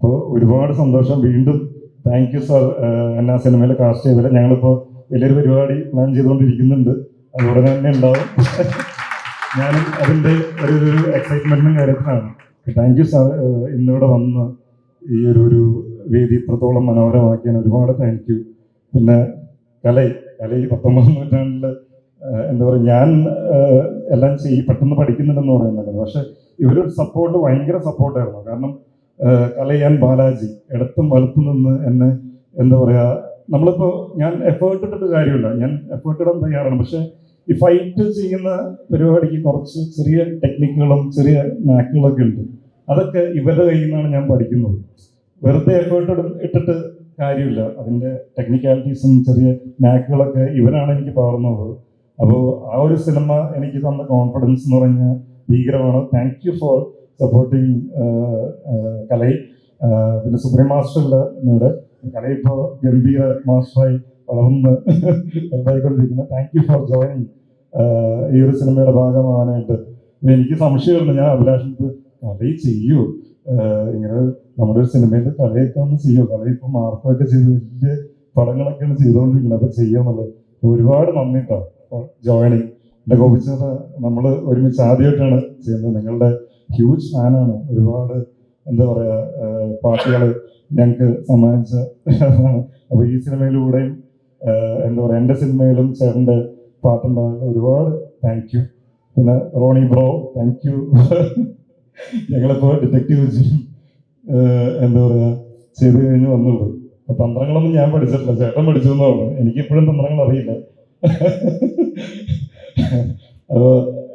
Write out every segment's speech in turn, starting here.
അപ്പോൾ ഒരുപാട് സന്തോഷം. വീണ്ടും താങ്ക് യു സാർ എന്നെ സിനിമയിലെ കാസ്റ്റ് ചെയ്തത് ഞങ്ങളിപ്പോൾ വലിയൊരു പരിപാടി പ്ലാൻ ചെയ്തുകൊണ്ടിരിക്കുന്നുണ്ട്. അത് ഉടനെ തന്നെ ഉണ്ടാവും. ഞാനും അതിന്റെ ഒരു എക്സൈറ്റ്മെന്റിനും കാര്യത്തിലാണ് താങ്ക് യു സാർ ഇന്നിവിടെ വന്ന് ഈ ഒരു ഒരു വേദി ഇത്രത്തോളം മനോഹരമാക്കിയാൻ ഒരുപാട് താങ്ക് യു പിന്നെ കല കല ഈ പത്തൊമ്പതാം നൂറ്റാണ്ടിൽ എന്താ പറയുക ഞാൻ എല്ലാം ചെയ്യും പെട്ടെന്ന് പഠിക്കുന്നുണ്ടെന്ന് പറയുന്നത് പക്ഷെ ഇവരൊരു സപ്പോർട്ട് ഭയങ്കര സപ്പോർട്ടായിരുന്നു കാരണം ആഹ്, കലയാൻ ബാലാജി ഇടത്തും വലത്തും നിന്ന് എന്നെ എന്താ പറയാ നമ്മളിപ്പോ ഞാൻ എഫേർട്ട് ഇട്ടിട്ട് കാര്യമില്ല. ഞാൻ എഫേർട്ട് ഇടാൻ തയ്യാറാണ്. പക്ഷെ ഈ ഫൈറ്റ് ചെയ്യുന്ന പരിപാടിക്ക് കുറച്ച് ചെറിയ ടെക്നിക്കുകളും ചെറിയ നാക്കുകളൊക്കെ ഉണ്ട്. അതൊക്കെ ഇവരുടെ കയ്യിൽ നിന്നാണ് ഞാൻ പഠിക്കുന്നത്. വെറുതെ എഫേർട്ട് ഇട്ടിട്ട് കാര്യമില്ല. അതിന്റെ ടെക്നിക്കാലിറ്റീസും ചെറിയ നാക്കുകളൊക്കെ ഇവരാണ് എനിക്ക് പകർന്നത്. അപ്പോൾ ആ ഒരു സിനിമ എനിക്ക് തന്ന കോൺഫിഡൻസ് എന്ന് പറഞ്ഞാൽ ഭീകരമാണ്. Thank you for supporting Kalai പിന്നെ സുപ്രീം മാസ്റ്ററിൽ നിങ്ങളുടെ കലൈ ഇപ്പോൾ ഗംഭീര മാസ്റ്ററായി വളർന്ന് എന്തായിക്കൊണ്ടിരിക്കുന്നത് താങ്ക് യു ഫോർ ജോയിനിങ് ഈ ഒരു സിനിമയുടെ ഭാഗമാവാനായിട്ട്. പിന്നെ എനിക്ക് സംശയമുണ്ട്. ഞാൻ അഭിലാഷത്ത് കലൈ ചെയ്യൂ. ഇങ്ങനെ നമ്മുടെ ഒരു സിനിമയിൽ കലയൊക്കെ ഒന്ന് ചെയ്യൂ. കല ഇപ്പൊ മാർക്കൊക്കെ ചെയ്ത് വലിയ പടങ്ങളൊക്കെയാണ് ചെയ്തുകൊണ്ടിരിക്കുന്നത്. അപ്പൊ ചെയ്യാന്നുള്ളത് ഒരുപാട് നന്ദി കേട്ടോ ജോയിനിങ് എന്റെ ഗോപിച്ചേട്ടാ നമ്മൾ ഒരുമിച്ച് ആദ്യമായിട്ടാണ് ചെയ്യുന്നത്. നിങ്ങളുടെ ഹ്യൂജ് ഫാനാണ് ഒരുപാട് എന്താ പറയുക പാട്ടുകൾ ഞങ്ങൾക്ക് സമ്മാനിച്ച അപ്പോൾ ഈ സിനിമയിലൂടെയും എന്താ പറയുക എന്റെ സിനിമയിലും ചേട്ടന്റെ പാട്ടുണ്ടാകുന്ന ഒരുപാട് താങ്ക് യു പിന്നെ റോണി ബ്രോ താങ്ക് യു ഞങ്ങളിപ്പോ ഡിറ്റക്റ്റീവ് എന്താ പറയുക ചെയ്ത് കഴിഞ്ഞ് വന്നുള്ളൂ. തന്ത്രങ്ങളൊന്നും ഞാൻ പഠിച്ചിട്ടില്ല. ചേട്ടൻ പഠിച്ചു എന്നുള്ളൂ എനിക്ക് ഇപ്പോഴും തന്ത്രങ്ങൾ അറിയില്ല.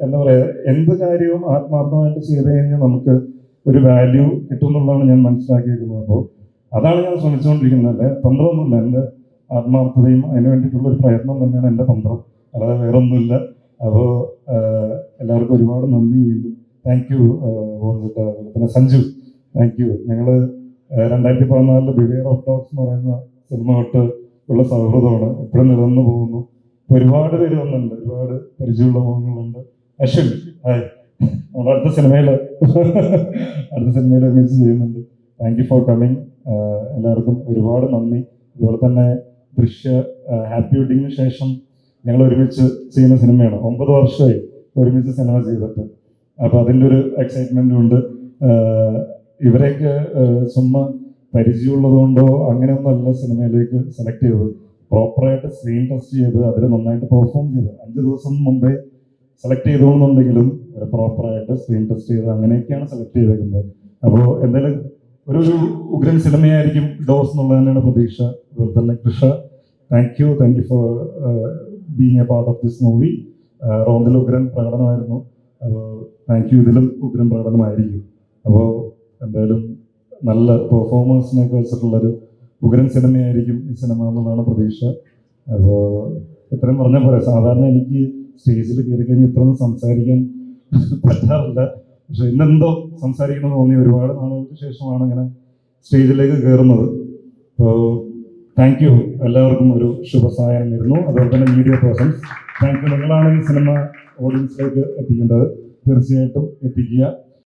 എന്താ പറയാ എന്ത് കാര്യവും ആത്മാർത്ഥമായിട്ട് ചെയ്ത് കഴിഞ്ഞാൽ നമുക്ക് ഒരു വാല്യൂ കിട്ടും എന്നുള്ളതാണ് ഞാൻ മനസ്സിലാക്കിയിരിക്കുന്നത്. അപ്പോൾ അതാണ് ഞാൻ ശ്രമിച്ചുകൊണ്ടിരിക്കുന്നത്. അല്ലേ തന്ത്രമൊന്നുമില്ല. എന്റെ ആത്മാർത്ഥതയും അതിന് വേണ്ടിയിട്ടുള്ള ഒരു പ്രയത്നം തന്നെയാണ് എന്റെ തന്ത്രം. അല്ലാതെ വേറെ ഒന്നുമില്ല അപ്പോൾ എല്ലാവർക്കും ഒരുപാട് നന്ദി വീണ്ടും. താങ്ക് യു പിന്നെ സഞ്ജു. താങ്ക് യു ഞങ്ങൾ രണ്ടായിരത്തി പതിനാലിൽ ബിവെയർ ഓഫ് ഡോഗ്സ് എന്ന് പറയുന്ന സിനിമ തൊട്ട് ഉള്ള സൗഹൃദമാണ്. ഇപ്പോഴും നിലനിന്ന് പോകുന്നു. ഒരുപാട് പേര് വന്നിട്ടുണ്ട്. ഒരുപാട് പരിചയമുള്ള മുഖങ്ങളുണ്ട് അശ്വിൻ ഹായ് നമ്മൾ അടുത്ത സിനിമയിൽ അടുത്ത സിനിമയിൽ ഒരുമിച്ച് ചെയ്യുന്നുണ്ട്. താങ്ക് യു ഫോർ കമ്മിങ് എല്ലാവർക്കും ഒരുപാട് നന്ദി. അതുപോലെ തന്നെ ദൃശ്യ ഹാപ്പി വെഡിങ്ങിന് ശേഷം ഞങ്ങൾ ഒരുമിച്ച് ചെയ്യുന്ന സിനിമയാണ്. ഒമ്പത് വർഷമായി ഒരുമിച്ച് സിനിമ ചെയ്തിട്ട്. അപ്പോൾ അതിന്റെ ഒരു എക്സൈറ്റ്മെന്റും ഉണ്ട്. ഇവരെയൊക്കെ ചുമ്മാ പരിചയമുള്ളതുകൊണ്ടോ അങ്ങനെയൊന്നല്ല സിനിമയിലേക്ക് സെലക്ട് ചെയ്തത്. പ്രോപ്പറായിട്ട് സ്ക്രീൻ ടെസ്റ്റ് ചെയ്ത് അതിൽ നന്നായിട്ട് പെർഫോം ചെയ്ത്. അഞ്ച് ദിവസം മുമ്പേ സെലക്ട് ചെയ്തോണെന്നുണ്ടെങ്കിലും പ്രോപ്പറായിട്ട് സ്ക്രീൻ ടെസ്റ്റ് ചെയ്ത് അങ്ങനെയൊക്കെയാണ് സെലക്ട് ചെയ്തേക്കുന്നത്. അപ്പോൾ എന്തായാലും ഒരു ഒരു ഉഗ്രൻ സിനിമയായിരിക്കും ഡോസ് എന്നുള്ളത് തന്നെയാണ് പ്രതീക്ഷ. അതുപോലെ തന്നെ Krisha thank you thank you for being a part of this movie റോന്തിൽ ഉഗ്രൻ പ്രകടനമായിരുന്നു. താങ്ക് യു ഇതിലും ഉഗ്രൻ പ്രകടനമായിരിക്കും. അപ്പോൾ എന്തായാലും നല്ല പെർഫോമൻസിനെ വെച്ചിട്ടുള്ളൊരു ഉഗ്രൻ സിനിമയായിരിക്കും ഈ സിനിമ എന്നുള്ളതാണ് പ്രതീക്ഷ. അപ്പോൾ ഇത്രയും പറഞ്ഞ പോലെ സാധാരണ എനിക്ക് സ്റ്റേജിൽ കയറി കഴിഞ്ഞ് ഇത്രയൊന്നും സംസാരിക്കാൻ പറ്റാറില്ല. പക്ഷെ ഇന്നെന്തോ സംസാരിക്കണം തോന്നി. ഒരുപാട് നാളുകൾക്ക് ശേഷമാണ് ഇങ്ങനെ സ്റ്റേജിലേക്ക് കയറുന്നത്. അപ്പോൾ താങ്ക് യു എല്ലാവർക്കും ഒരു ശുഭസായം വരുന്നു അതുപോലെ തന്നെ മീഡിയ പേഴ്സൺസ് താങ്ക് യു നിങ്ങളാണ് ഈ സിനിമ ഓഡിയൻസിലേക്ക് എത്തിക്കേണ്ടത്. തീർച്ചയായിട്ടും എത്തിക്കുക.